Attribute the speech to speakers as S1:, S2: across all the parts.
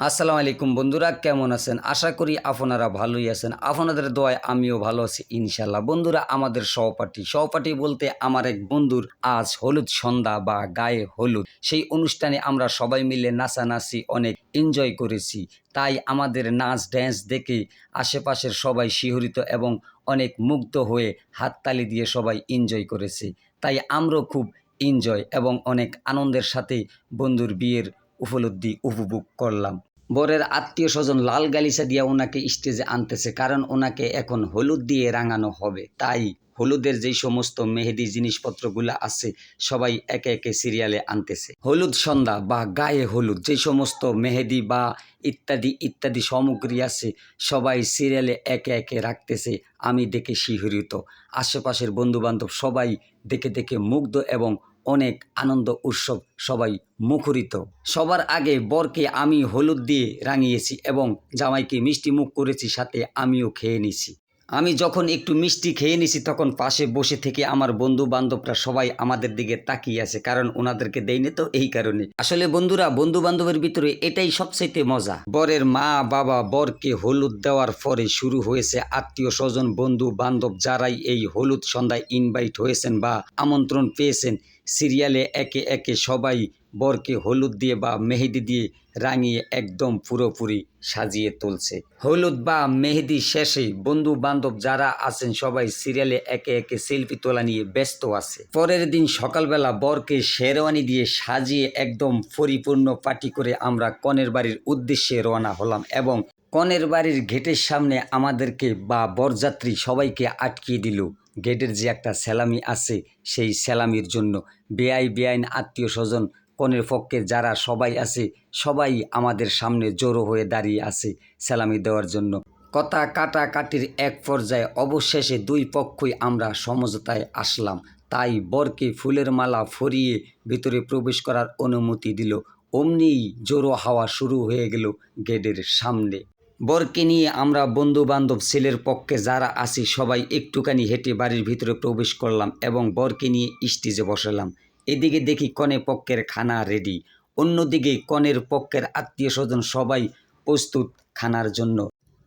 S1: আসসালামু আলাইকুম বন্ধুরা, কেমন আছেন? আশা করি আপনারা ভালোই আছেন। আপনাদের দোয়ায় আমিও ভালো আছি ইনশাল্লাহ বন্ধুরা, আমাদের সহপাঠী সহপাঠী বলতে আমার এক বন্ধুর আজ হলুদ সন্ধ্যা বা গায়ে হলুদ। সেই অনুষ্ঠানে আমরা সবাই মিলে নাচানাচি অনেক এনজয় করেছি। তাই আমাদের নাচ, ড্যান্স দেখে আশেপাশের সবাই শিহরিত এবং অনেক মুগ্ধ হয়ে হাততালি দিয়ে সবাই এনজয় করেছে। তাই আমরাও খুব এনজয় এবং অনেক আনন্দের সাথে বন্ধুর বিয়ের উপলব্ধি উপভোগ করলাম। বরের আত্মীয় স্বজন লাল গালিচা দিয়ে ওনাকে স্টেজে আনতেছে কারণ ওনাকে এখন হলুদ দিয়ে রাঙানো হবে। তাই হলুদের যেই সমস্ত মেহেদি জিনিসপত্রগুলো আছে, সবাই একে একে সিরিয়ালে আনতেছে। হলুদ সন্ধ্যা বা গায়ে হলুদ যে সমস্ত মেহেদি বা ইত্যাদি ইত্যাদি সামগ্রী আছে, সবাই সিরিয়ালে একে একে রাখতেছে। আমি দেখে শিহরিত। আশেপাশের বন্ধুবান্ধব সবাই দেখে দেখে মুগ্ধ এবং অনেক আনন্দ উৎসব সবাই মুখরিত। সবার আগে বরকে আমি হলুদ দিয়ে রাঙিয়েছি এবং জামাইকে মিষ্টি মুখ করেছি, সাথে আমিও খেয়ে নিছি। আমি যখন একটু মিষ্টি খেয়ে নিছি, তখন পাশে বসে থেকে আমার বন্ধু বান্ধবরা সবাই আমাদের দিকে তাকিয়ে আছে, কারণ ওনাদেরকে দেয়নি তো এই কারণে। আসলে বন্ধুরা বন্ধু বান্ধবের ভিতরে এটাই সবচাইতে মজা। বরের মা, বাবা, বরকে হলুদ দেওয়ার পরে শুরু হয়েছে আত্মীয় স্বজন বন্ধু বান্ধব যারাই এই হলুদ সন্ধ্যায় ইনভাইট হয়েছেন বা আমন্ত্রণ পেয়েছেন সিরিয়ালে একে একে সবাই বরকে হলুদ দিয়ে বা মেহেদি দিয়ে রাঙিয়ে একদম পুরোপুরি সাজিয়ে তুলছে। হলুদ বা মেহেদি শেষে বন্ধু বান্ধব যারা আছেন সবাই সিরিয়ালে একে একে সেলফি তোলা নিয়ে ব্যস্ত আছে। পরের দিন সকালবেলা বরকে শেরওয়ানি দিয়ে সাজিয়ে একদম পরিপূর্ণ পার্টি করে আমরা কনের বাড়ির উদ্দেশ্যে রওনা হলাম এবং কনের বাড়ির গেটের সামনে আমাদেরকে বা বরযাত্রী সবাইকে আটকিয়ে দিল। গেটের যে একটা স্যালামি আছে, সেই স্যালামির জন্য বেআই বেআইন আত্মীয় স্বজন কনের পক্ষে যারা সবাই আছে, সবাই আমাদের সামনে জড়ো হয়ে দাঁড়িয়ে আছে স্যালামি দেওয়ার জন্য। কথা কাটাকাটির এক পর্যায়ে অবশেষে দুই পক্ষই আমরা সমঝোতায় আসলাম। তাই বরকে ফুলের মালা ফরিয়ে ভিতরে প্রবেশ করার অনুমতি দিল। অমনিই জোরো হাওয়া শুরু হয়ে গেল গেটের সামনে। বরকে নিয়ে আমরা বন্ধু বান্ধব ছেলের পক্ষে যারা আছি, সবাই একটুখানি হেঁটে বাড়ির ভিতরে প্রবেশ করলাম এবং বরকে নিয়ে স্টেজে বসালাম। এদিকে দেখি কনে পক্ষের খানা রেডি অন্যদিকে কনের পক্ষের আত্মীয় স্বজন সবাই প্রস্তুত খানার জন্য।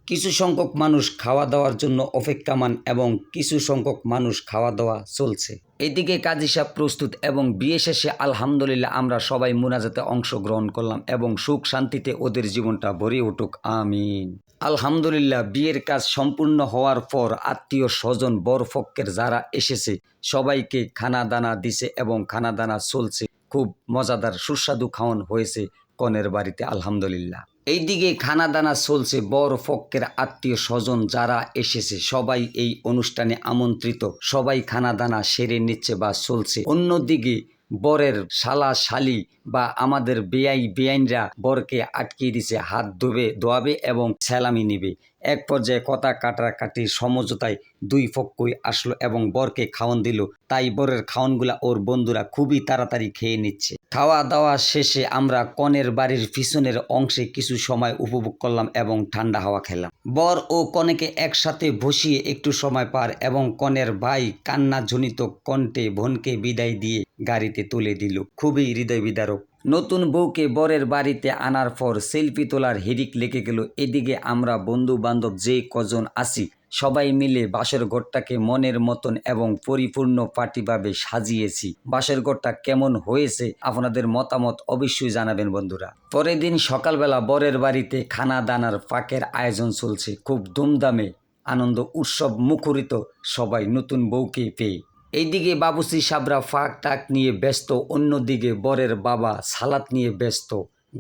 S1: কিছু সংখ্যক মানুষ খাওয়া দাওয়ার জন্য অপেক্ষামান এবং কিছু সংখ্যক মানুষ খাওয়া দাওয়া চলছে। এদিকে কাজী সাহেব প্রস্তুত এবং বিয়ে শেষে আলহামদুলিল্লাহ আমরা সবাই মুনাজাতে অংশগ্রহণ করলাম এবং সুখ শান্তিতে ওদের জীবনটা ভরে উঠুক, আমিন। আলহামদুলিল্লাহ, বিয়ের কাজ সম্পূর্ণ হওয়ার পর আত্মীয় স্বজন বরফক্কের যারা এসেছে, সবাইকে খানা দানা দিছে এবং খানা দানা চলছে। খুব মজাদার সুস্বাদু খাওয়ান হয়েছে কনের বাড়িতে, আলহামদুলিল্লাহ। এইদিকে খানা দানা চলছে বড় পক্ষের আত্মীয় স্বজন যারা এসেছে। সবাই এই অনুষ্ঠানে আমন্ত্রিত। সবাই খানা দানা সেরে নিচ্ছে বা চলছে। অন্যদিকে বরের শালা শালি বা আমাদের বেআই বেআইনরা বরকে আটকিয়ে দিছে, হাত ধোবে, ধোয়াবে এবং স্যালামি নিবে। এক পর্যায়ে কথা কাটাকাটি সমঝোতায় দুই পক্ষই আসলো এবং বরকে খাওয়ান দিল। তাই বরের খাওয়ানগুলা ওর বন্ধুরা খুবই তাড়াতাড়ি খেয়ে নিচ্ছে। খাওয়া দাওয়া শেষে আমরা কনের বাড়ির পিছনের অংশে কিছু সময় উপভোগ করলাম এবং ঠান্ডা হাওয়া খেলাম। বর ও কনেকে একসাথে বসিয়ে একটু সময় পার এবং কনের ভাই কান্নাজনিত কণ্ঠে বোনকে বিদায় দিয়ে গাড়িতে তুলে দিল। খুবই হৃদয় বিদারক। নতুন বউকে বরের বাড়িতে আনার পর সেলফি তোলার হিরিক লেগে গেল। এদিকে আমরা বন্ধু বান্ধব যে কজন আছি, সবাই মিলে বাসের ঘরটাকে মনের মতন এবং পরিপূর্ণ পার্টিভাবে সাজিয়েছি। বাসের ঘরটা কেমন হয়েছে, আপনাদের মতামত অবশ্যই জানাবেন বন্ধুরা। পরের দিন সকালবেলা বরের বাড়িতে খানা দানার পাকের আয়োজন চলছে। খুব ধুমধামে আনন্দ উৎসব মুখরিত সবাই নতুন বউকে পেয়ে এইদিকে বাবুসি সাবরা ফাঁক টাক নিয়ে ব্যস্ত, অন্যদিকে বরের বাবা সালাত নিয়ে ব্যস্ত।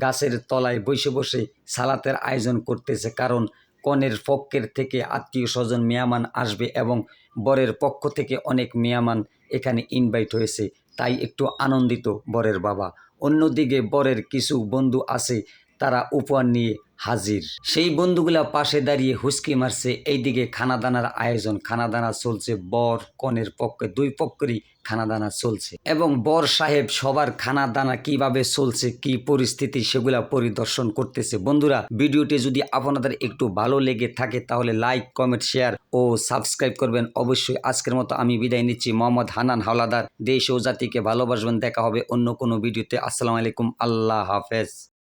S1: গাছের তলায় বসে বসে সালাতের আয়োজন করতেছে কারণ কনের পক্ষের থেকে আত্মীয় স্বজন মেয়ামান আসবে এবং বরের পক্ষ থেকে অনেক মেয়ামান এখানে ইনভাইট হয়েছে, তাই একটু আনন্দিত বরের বাবা। অন্যদিকে বরের কিছু বন্ধু আছে, তারা উপহার নিয়ে হাজির। সেই বন্ধুগুলা পাশে দাঁড়িয়ে হুসকি মারছে, এইদিকে খানাদানার আয়োজন। খানাদানা চলছে, বর কনের পক্ষে, দুই পক্ষেরই খানাদানা চলছে। এবং বর সাহেব, সবার খানাদানা কীভাবে চলছে, কি পরিস্থিতি, সেগুলা পরিদর্শন করতেছে। বন্ধুরা, ভিডিওটি যদি আপনাদের একটু ভালো লেগে থাকে, তাহলে লাইক, কমেন্ট, শেয়ার ও সাবস্ক্রাইব করবেন। অবশ্যই আজকের মতো আমি বিদায় নিচ্ছি। মোহাম্মদ হানান হাওলাদার। দেশ ও জাতিকে ভালোবাসবেন। দেখা হবে অন্য কোনো ভিডিওতে। আসসালামু আলাইকুম। আল্লাহ হাফেজ।